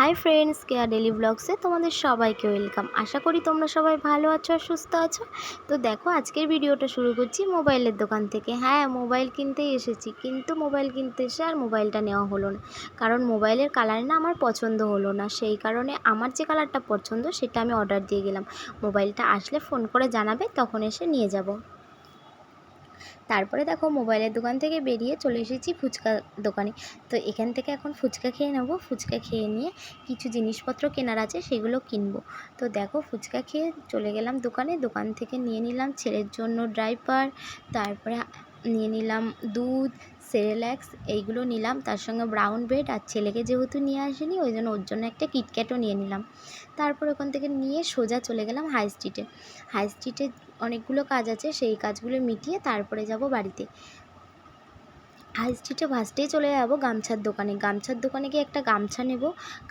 High friends, Keya daily ব্লগসে তোমাদের সবাইকে ওয়েলকাম। আশা করি তোমরা সবাই ভালো আছো আর সুস্থ আছো। তো দেখো, আজকের ভিডিওটা শুরু করছি মোবাইলের দোকান থেকে। হ্যাঁ মোবাইল কিনতেই এসেছি, কিন্তু মোবাইল কিনতে এসে আর মোবাইলটা নেওয়া হলো না। কারণ মোবাইলের কালার না আমার পছন্দ হলো না। সেই কারণে আমার যে কালারটা পছন্দ, সেটা আমি অর্ডার দিয়ে গেলাম। মোবাইলটা আসলে ফোন করে জানাবে, তখন এসে নিয়ে যাব। তারপরে দেখো মোবাইলের দোকান থেকে বেরিয়ে চলে এসেছি ফুচকা দোকানে। তো এখান থেকে এখন ফুচকা খেয়ে নেব। ফুচকা খেয়ে নিয়ে কিছু জিনিসপত্র কেনার আছে সেগুলো কিনবো। তো দেখো ফুচকা খেয়ে চলে গেলাম দোকানে। দোকান থেকে নিয়ে নিলাম ছেলের জন্য ড্রাইপার, তারপরে নিয়ে নিলাম দুধ সেরেল্যাক্স এইগুলো নিলাম। তার সঙ্গে ব্রাউন ব্রেড আর ছেলেকে যেহেতু নিয়ে আসেনি, ওই জন্য ওর জন্য একটা কিটক্যাটও নিয়ে নিলাম। তারপর ওখান থেকে নিয়ে সোজা চলে গেলাম হাই স্ট্রিটে হাই স্ট্রিটে অনেকগুলো কাজ আছে, সেই কাজগুলো মিটিয়ে তারপরে যাব বাড়িতে। হাই স্ট্রিটে ফার্স্টেই চলে যাব গামছার দোকানে। গামছার দোকানে গিয়ে একটা গামছা নেব।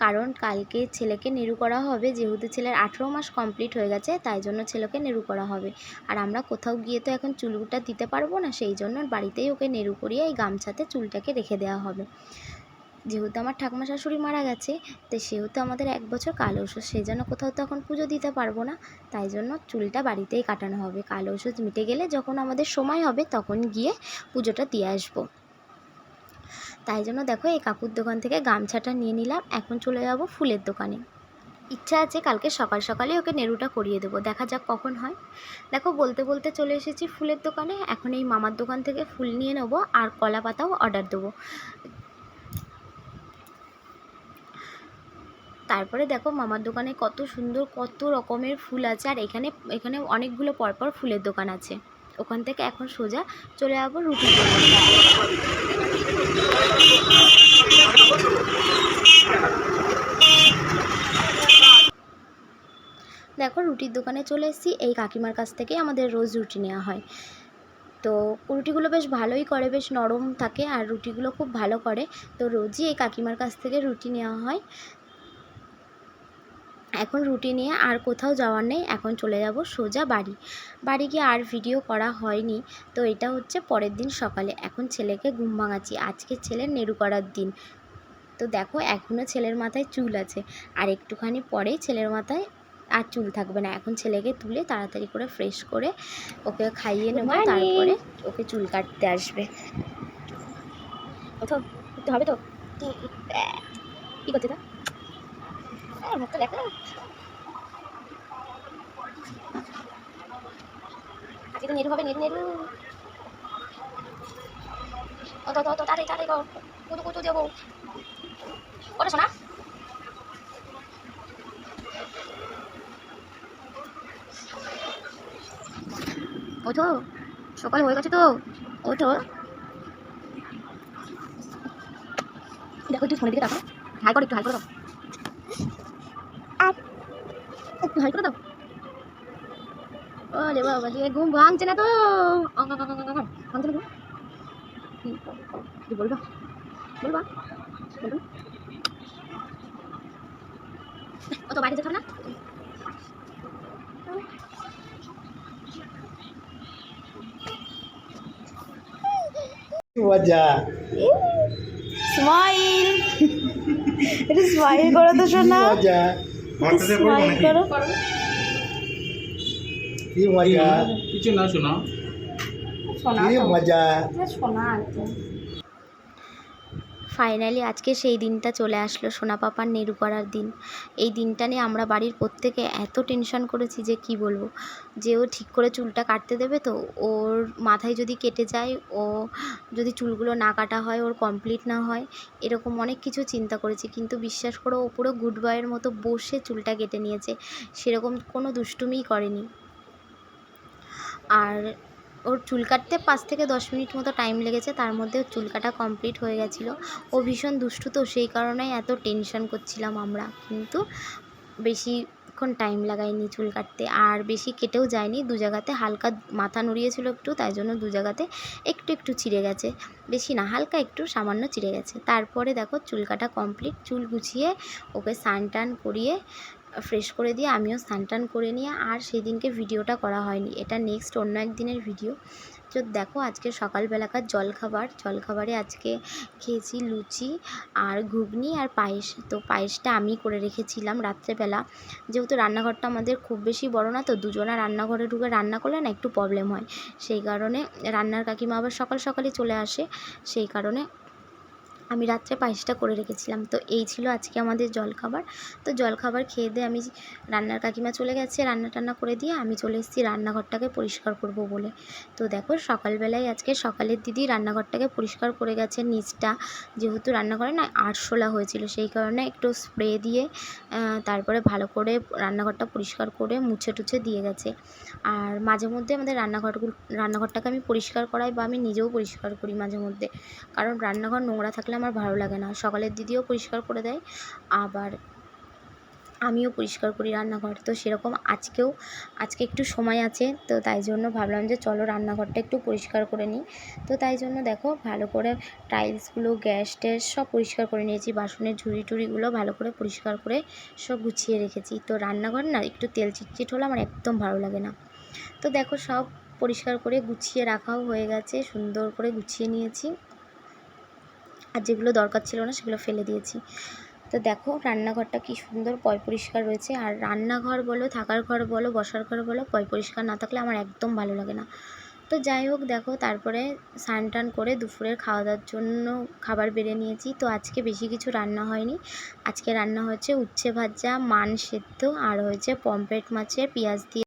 কারণ কালকে ছেলেকে নেরু করা হবে। যেহেতু ছেলের আঠেরো মাস কমপ্লিট হয়ে গেছে, তাই জন্য ছেলেকে নেরু করা হবে। আর আমরা কোথাও গিয়ে তো এখন চুলটা দিতে পারব না, সেই জন্য বাড়িতেই ওকে নেরু করিয়ে এই গামছাতে চুলটাকে রেখে দেওয়া হবে। যেহেতু আমার ঠাকুমা শাশুড়ি মারা গেছে, তো সেহেতু আমাদের এক বছর কালো ওষুধ সেই জন্য কোথাও তো এখন পুজো দিতে পারব না। তাই জন্য চুলটা বাড়িতেই কাটানো হবে। কালো ওষুধ মিটে গেলে যখন আমাদের সময় হবে, তখন গিয়ে পুজোটা দিয়ে আসব। তাই জন্য দেখো এই কাকুর দোকান থেকে গামছাটা নিয়ে নিলাম। এখন চলে যাব ফুলের দোকানে। ইচ্ছা আছে কালকে সকাল সকালে ওকে নেড়ুটা করিয়ে দেবো। দেখা যাক কখন হয়। দেখো বলতে বলতে চলে এসেছি ফুলের দোকানে। এখন এই মামার দোকান থেকে ফুল নিয়ে নেব আর কলা পাতাও অর্ডার দেবো। তারপরে দেখো মামার দোকানে কত সুন্দর, কত রকমের ফুল আছে। আর এখানে এখানে অনেকগুলো পরপর ফুলের দোকান আছে। ওখান থেকে এখন সোজা চলে যাব রুটি দেখো, রুটির দোকানে চলে এসেছি। এই কাকিমার কাছ থেকেই আমাদের রোজ রুটি নেওয়া হয়। তো রুটিগুলো বেশ ভালোই করে, বেশ নরম থাকে আর রুটিগুলো খুব ভালো করে। তো রোজই এই কাকিমার কাছ থেকে রুটি নেওয়া হয়। এখন রুটি নিয়ে আর কোথাও যাওয়ার নেই এখন চলে যাব সোজা বাড়ি। বাড়ি গিয়ে আর ভিডিও করা হয়নি তো এটা হচ্ছে পরের দিন সকালে। এখন ছেলেকে ঘুম ভাঙাচ্ছি আজকে ছেলের নেড়ু করার দিন। তো দেখো এখনও ছেলের মাথায় চুল আছে আর একটুখানি পরেই ছেলের মাথায় আর চুল থাকবে না। এখন ছেলেকে তুলে তাড়াতাড়ি করে ফ্রেশ করে ওকে খাইয়ে নেব তারপরে ওকে চুল কাটতে আসবে। হবে তো? কী করতে তা? মুখটা দেখো আজকে নেড়ু হবে নেড়ু নেড়ু ও তো তো তো তাড়াতাড়ি তাড়াতাড়ি গো কুতু কুতু দেবো ওটা শোনা ওঠো সকাল হয়ে গেছে তো ওঠো। দেখো, একটু ফোনের দিকে দেখো হাই করো, একটু হাই করে দাও একটু হাই করে দাও। ওরে বাবা দিয়ে ঘুম ভাঙছে না তো। ভাঙছে না ঘুম? কি বলবা? বলবা? বলবা? ও তো বাইরে না? মজা। স্মাইল একটু স্মাইল করো তো শোনা। মজা। স্মাইল করো কি মজা কিছু না শোনা কি মজা শোনা আছে ফাইনালি আজকে সেই দিনটা চলে আসলো সোনা পাপার নেরু করার দিন। এই দিনটা নিয়ে আমরা বাড়ির প্রত্যেকে এত টেনশন করেছি যে কি বলব? যে ও ঠিক করে চুলটা কাটতে দেবে তো, ওর মাথায় যদি কেটে যায়, ও যদি চুলগুলো না কাটা হয়, ওর কমপ্লিট না হয়, এরকম অনেক কিছু চিন্তা করেছি। কিন্তু বিশ্বাস করো, ও পুরো গুড বয়ের মতো বসে চুলটা কেটে নিয়েছে। সেরকম কোনো দুষ্টুমিই করেনি। আর ওর চুল কাটতে পাঁচ থেকে দশ মিনিট মতো টাইম লেগেছে, তার মধ্যে চুল কাটা কমপ্লিট হয়ে গেছিল। ও ভীষণ দুষ্টু তো, সেই কারণেই এত টেনশন করছিলাম আমরা। কিন্তু বেশিক্ষণ টাইম লাগায়নি চুল কাটতে, আর বেশি কেটেও যায়নি, দু জায়গাতে হালকা মাথা নড়িয়েছিল একটু, তাই জন্য দু জায়গাতে একটু একটু ছিঁড়ে গেছে। বেশি না, হালকা একটু সামান্য চিড়ে গেছে। তারপরে দেখো চুল কাটা কমপ্লিট চুল গুছিয়ে ওকে স্নান টান করিয়ে ফ্রেশ করে দিয়ে আমিও স্নান টান করে নিয়ে আর সেদিনকে ভিডিওটা করা হয়নি। এটা নেক্সট অন্য একদিনের ভিডিও তো দেখো, আজকে সকালবেলাকার জলখাবার। জলখাবারে আজকে খেয়েছি লুচি আর ঘুগনি আর পায়েস। তো পায়েসটা আমি করে রেখেছিলাম রাত্রেবেলা। যেহেতু রান্নাঘরটা আমাদের খুব বেশি বড় না, তো দুজনা রান্নাঘরে ঢুকে রান্না করলে না একটু প্রবলেম হয়। সেই কারণে রান্নার কাকিমা আবার সকাল সকালই চলে আসে। সেই কারণে আমি রাত্রে পায়েসটা করে রেখেছিলাম। তো এই ছিল আজকে আমাদের জলখাবার। তো জলখাবার খেয়ে দিয়ে আমি রান্নার কাকিমা চলে গেছে, রান্না টান্না করে দিয়ে আমি চলে এসেছি রান্নাঘরটাকে পরিষ্কার করব বলে। তো দেখো সকালবেলায় আজকে সকালের দিদি রান্নাঘরটাকে পরিষ্কার করে গেছে নিচটা। যেহেতু রান্নাঘরে না আরশোলা হয়েছিল, সেই কারণে একটু স্প্রে দিয়ে তারপরে ভালো করে রান্নাঘরটা পরিষ্কার করে মুছে টুছে দিয়ে গেছে। আর মাঝে মধ্যে আমাদের রান্নাঘরগুলো, রান্নাঘরটাকে আমি পরিষ্কার করাই বা আমি নিজেও পরিষ্কার করি মাঝে মধ্যে। কারণ রান্নাঘর নোংরা থাকলে আমার ভালো লাগে না। সকালের দিদিও পরিষ্কার করে দেয়, আবার আমিও পরিষ্কার করি রান্নাঘর। তো সেরকম আজকেও, আজকে একটু সময় আছে, তো তাই জন্য ভাবলাম যে চলো রান্নাঘরটা একটু পরিষ্কার করে নিই। তো তাই জন্য দেখো ভালো করে টাইলসগুলো, গ্যাস ট্যাস সব পরিষ্কার করে নিয়েছি, বাসনের ঝুড়ি টুড়িগুলো ভালো করে পরিষ্কার করে সব গুছিয়ে রেখেছি। তো রান্নাঘর না একটু তেল চিটচিট হলে আমার একদম ভালো লাগে না। তো দেখো সব পরিষ্কার করে গুছিয়ে রাখাও হয়ে গেছে, সুন্দর করে গুছিয়ে নিয়েছি। আর যেগুলো দরকার ছিল না সেগুলো ফেলে দিয়েছি। তো দেখো রান্নাঘরটা কি সুন্দর পয় পরিষ্কার রয়েছে। আর রান্নাঘর বলো, থাকার ঘর বলো, বসার ঘর বলো, পয় পরিষ্কার না থাকলে আমার একদম ভালো লাগে না। তো যাই হোক দেখো তারপরে স্নান টান করে দুপুরের খাওয়া দাওয়ার জন্য খাবার বেড়ে নিয়েছি। তো আজকে বেশি কিছু রান্না হয়নি। আজকে রান্না হয়েছে উচ্ছে ভাজা, মান সেদ্ধ, আর হয়েছে পমফ্রেট মাছের পেঁয়াজ দিয়ে